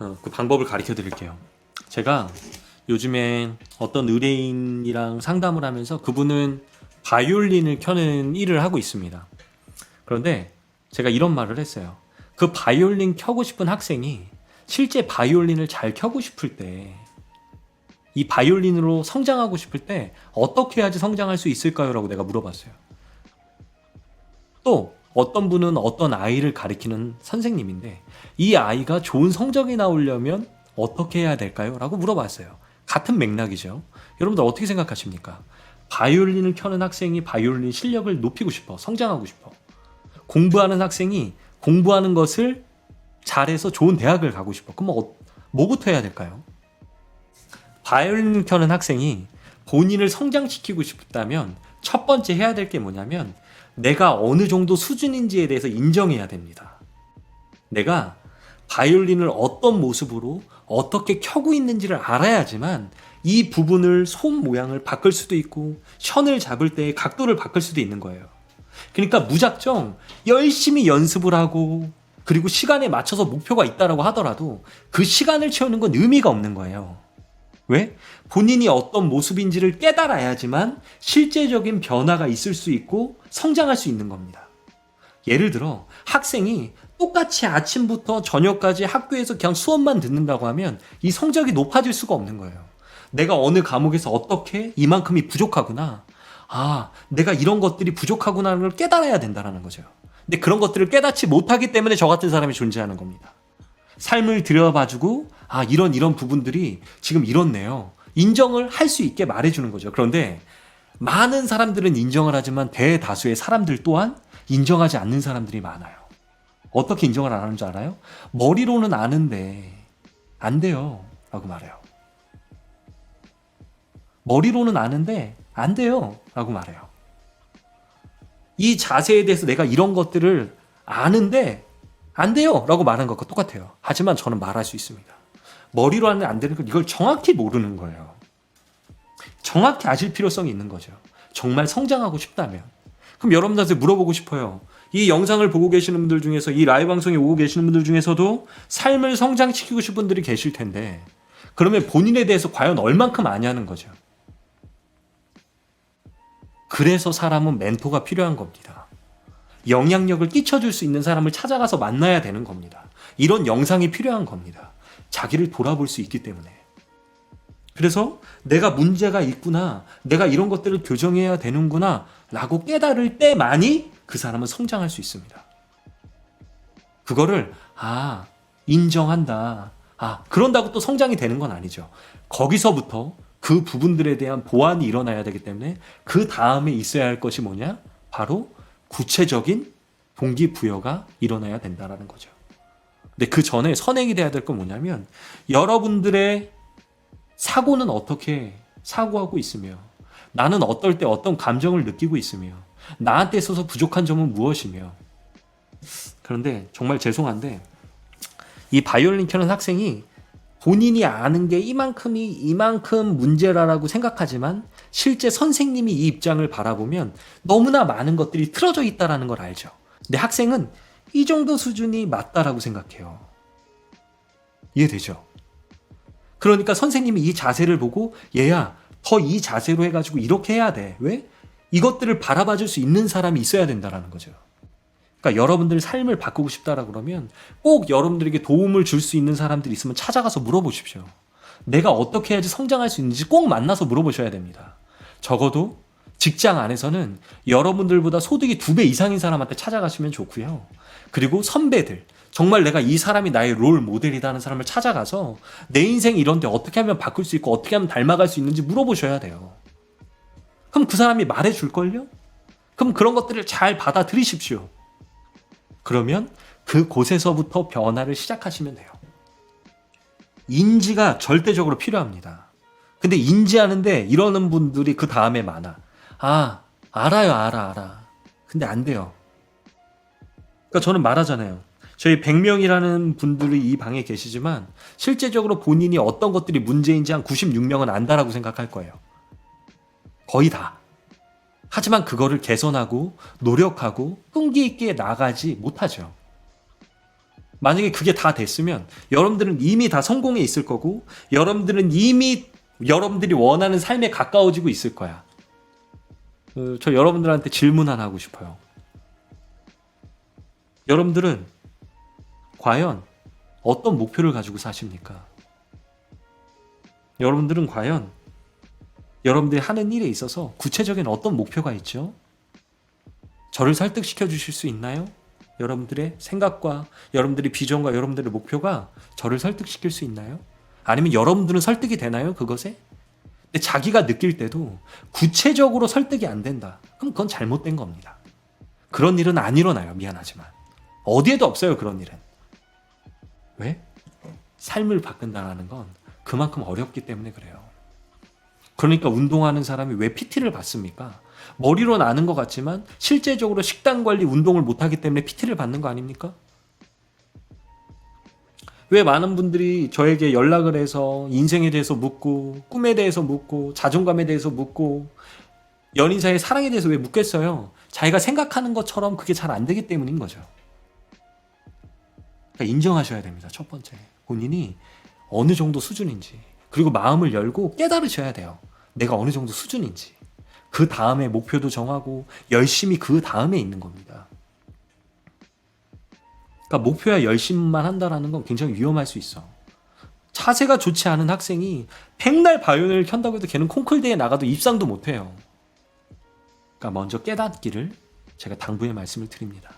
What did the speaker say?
어, 그 방법을 가르쳐 드릴게요. 제가 요즘에 어떤 의뢰인이랑 상담을 하면서 그분은 바이올린을 켜는 일을 하고 있습니다. 그런데 제가 이런 말을 했어요. 그 바이올린 켜고 싶은 학생이 실제 바이올린을 잘 켜고 싶을 때, 이 바이올린으로 성장하고 싶을 때 어떻게 해야지 성장할 수 있을까요? 라고 내가 물어봤어요. 또 어떤 분은 어떤 아이를 가리키는 선생님인데 이 아이가 좋은 성적이 나오려면 어떻게 해야 될까요? 라고 물어봤어요. 같은 맥락이죠. 여러분들 어떻게 생각하십니까? 바이올린을 켜는 학생이 바이올린 실력을 높이고 싶어, 성장하고 싶어. 공부하는 학생이 공부하는 것을 잘해서 좋은 대학을 가고 싶어. 그럼 어, 뭐부터 해야 될까요? 바이올린 켜는 학생이 본인을 성장시키고 싶다면 첫 번째 해야 될 게 뭐냐면 내가 어느 정도 수준인지에 대해서 인정해야 됩니다. 내가 바이올린을 어떤 모습으로 어떻게 켜고 있는지를 알아야지만 이 부분을 손 모양을 바꿀 수도 있고 션을 잡을 때 각도를 바꿀 수도 있는 거예요. 그러니까 무작정 열심히 연습을 하고 그리고 시간에 맞춰서 목표가 있다라고 하더라도 그 시간을 채우는 건 의미가 없는 거예요. 왜? 본인이 어떤 모습인지를 깨달아야지만 실제적인 변화가 있을 수 있고 성장할 수 있는 겁니다. 예를 들어 학생이 똑같이 아침부터 저녁까지 학교에서 그냥 수업만 듣는다고 하면 이 성적이 높아질 수가 없는 거예요. 내가 어느 과목에서 어떻게 이만큼이 부족하구나. 아, 내가 이런 것들이 부족하구나를 걸 깨달아야 된다는 거죠. 근데 그런 것들을 깨닫지 못하기 때문에 저 같은 사람이 존재하는 겁니다. 삶을 들여봐주고 아 이런 이런 부분들이 지금 이렇네요. 인정을 할 수 있게 말해주는 거죠. 그런데 많은 사람들은 인정을 하지만 대다수의 사람들 또한 인정하지 않는 사람들이 많아요. 어떻게 인정을 안 하는 줄 알아요? 머리로는 아는데 안 돼요. 라고 말해요. 머리로는 아는데 안 돼요. 라고 말해요. 이 자세에 대해서 내가 이런 것들을 아는데 안 돼요. 라고 말하는 것과 똑같아요. 하지만 저는 말할 수 있습니다. 머리로 하는 안 되는 건 이걸 정확히 모르는 거예요. 정확히 아실 필요성이 있는 거죠. 정말 성장하고 싶다면. 그럼 여러분들한테 물어보고 싶어요. 이 영상을 보고 계시는 분들 중에서 이 라이브 방송에 오고 계시는 분들 중에서도 삶을 성장시키고 싶은 분들이 계실 텐데 그러면 본인에 대해서 과연 얼만큼 아냐는 거죠. 그래서 사람은 멘토가 필요한 겁니다. 영향력을 끼쳐줄 수 있는 사람을 찾아가서 만나야 되는 겁니다. 이런 영상이 필요한 겁니다. 자기를 돌아볼 수 있기 때문에. 그래서 내가 문제가 있구나, 내가 이런 것들을 교정해야 되는구나, 라고 깨달을 때만이 그 사람은 성장할 수 있습니다. 그거를, 아, 인정한다. 아, 그런다고 또 성장이 되는 건 아니죠. 거기서부터 그 부분들에 대한 보완이 일어나야 되기 때문에 그 다음에 있어야 할 것이 뭐냐? 바로 구체적인 동기부여가 일어나야 된다라는 거죠. 근데 그 전에 선행이 돼야 될 건 뭐냐면 여러분들의 사고는 어떻게 사고하고 있으며 나는 어떨 때 어떤 감정을 느끼고 있으며 나한테 있어서 부족한 점은 무엇이며 그런데 정말 죄송한데 이 바이올린 켜는 학생이 본인이 아는 게 이만큼이 이만큼 문제라라고 생각하지만 실제 선생님이 이 입장을 바라보면 너무나 많은 것들이 틀어져 있다라는 걸 알죠. 근데 학생은 이 정도 수준이 맞다라고 생각해요. 이해되죠? 그러니까 선생님이 이 자세를 보고 얘야 더 이 자세로 해가지고 이렇게 해야 돼. 왜? 이것들을 바라봐 줄 수 있는 사람이 있어야 된다라는 거죠. 그러니까 여러분들 삶을 바꾸고 싶다라 그러면 꼭 여러분들에게 도움을 줄 수 있는 사람들이 있으면 찾아가서 물어보십시오. 내가 어떻게 해야지 성장할 수 있는지 꼭 만나서 물어보셔야 됩니다. 적어도 직장 안에서는 여러분들보다 소득이 두 배 이상인 사람한테 찾아가시면 좋고요. 그리고 선배들, 정말 내가 이 사람이 나의 롤 모델이다 하는 사람을 찾아가서 내 인생 이런데 어떻게 하면 바꿀 수 있고 어떻게 하면 닮아갈 수 있는지 물어보셔야 돼요. 그럼 그 사람이 말해줄걸요? 그럼 그런 것들을 잘 받아들이십시오. 그러면 그 곳에서부터 변화를 시작하시면 돼요. 인지가 절대적으로 필요합니다. 근데 인지하는데 이러는 분들이 그 다음에 많아. 아, 알아요, 알아, 알아. 근데 안 돼요. 그러니까 저는 말하잖아요. 저희 100명이라는 분들이 이 방에 계시지만 실제적으로 본인이 어떤 것들이 문제인지 한 96명은 안다라고 생각할 거예요. 거의 다. 하지만 그거를 개선하고 노력하고 끈기 있게 나가지 못하죠. 만약에 그게 다 됐으면 여러분들은 이미 다 성공해 있을 거고 여러분들은 이미 여러분들이 원하는 삶에 가까워지고 있을 거야. 어, 저 여러분들한테 질문 하나 하고 싶어요. 여러분들은 과연 어떤 목표를 가지고 사십니까? 여러분들은 과연 여러분들이 하는 일에 있어서 구체적인 어떤 목표가 있죠? 저를 설득시켜 주실 수 있나요? 여러분들의 생각과 여러분들의 비전과 여러분들의 목표가 저를 설득시킬 수 있나요? 아니면 여러분들은 설득이 되나요? 그것에? 근데 자기가 느낄 때도 구체적으로 설득이 안 된다. 그럼 그건 잘못된 겁니다. 그런 일은 안 일어나요. 미안하지만. 어디에도 없어요. 그런 일은. 왜? 삶을 바꾼다는 건 그만큼 어렵기 때문에 그래요. 그러니까 운동하는 사람이 왜 PT를 받습니까? 머리로는 아는 것 같지만 실제적으로 식단 관리 운동을 못하기 때문에 PT를 받는 거 아닙니까? 왜 많은 분들이 저에게 연락을 해서 인생에 대해서 묻고 꿈에 대해서 묻고 자존감에 대해서 묻고 연인 사이의 사랑에 대해서 왜 묻겠어요? 자기가 생각하는 것처럼 그게 잘 안 되기 때문인 거죠. 그러니까 인정하셔야 됩니다. 첫 번째. 본인이 어느 정도 수준인지 그리고 마음을 열고 깨달으셔야 돼요. 내가 어느 정도 수준인지. 그 다음에 목표도 정하고 열심히 그 다음에 있는 겁니다. 그러니까 목표야 열심만 한다라는 건 굉장히 위험할 수 있어. 차세가 좋지 않은 학생이 백날 바이올린을 켠다고 해도 걔는 콩쿨대에 나가도 입상도 못 해요. 그러니까 먼저 깨닫기를 제가 당부의 말씀을 드립니다.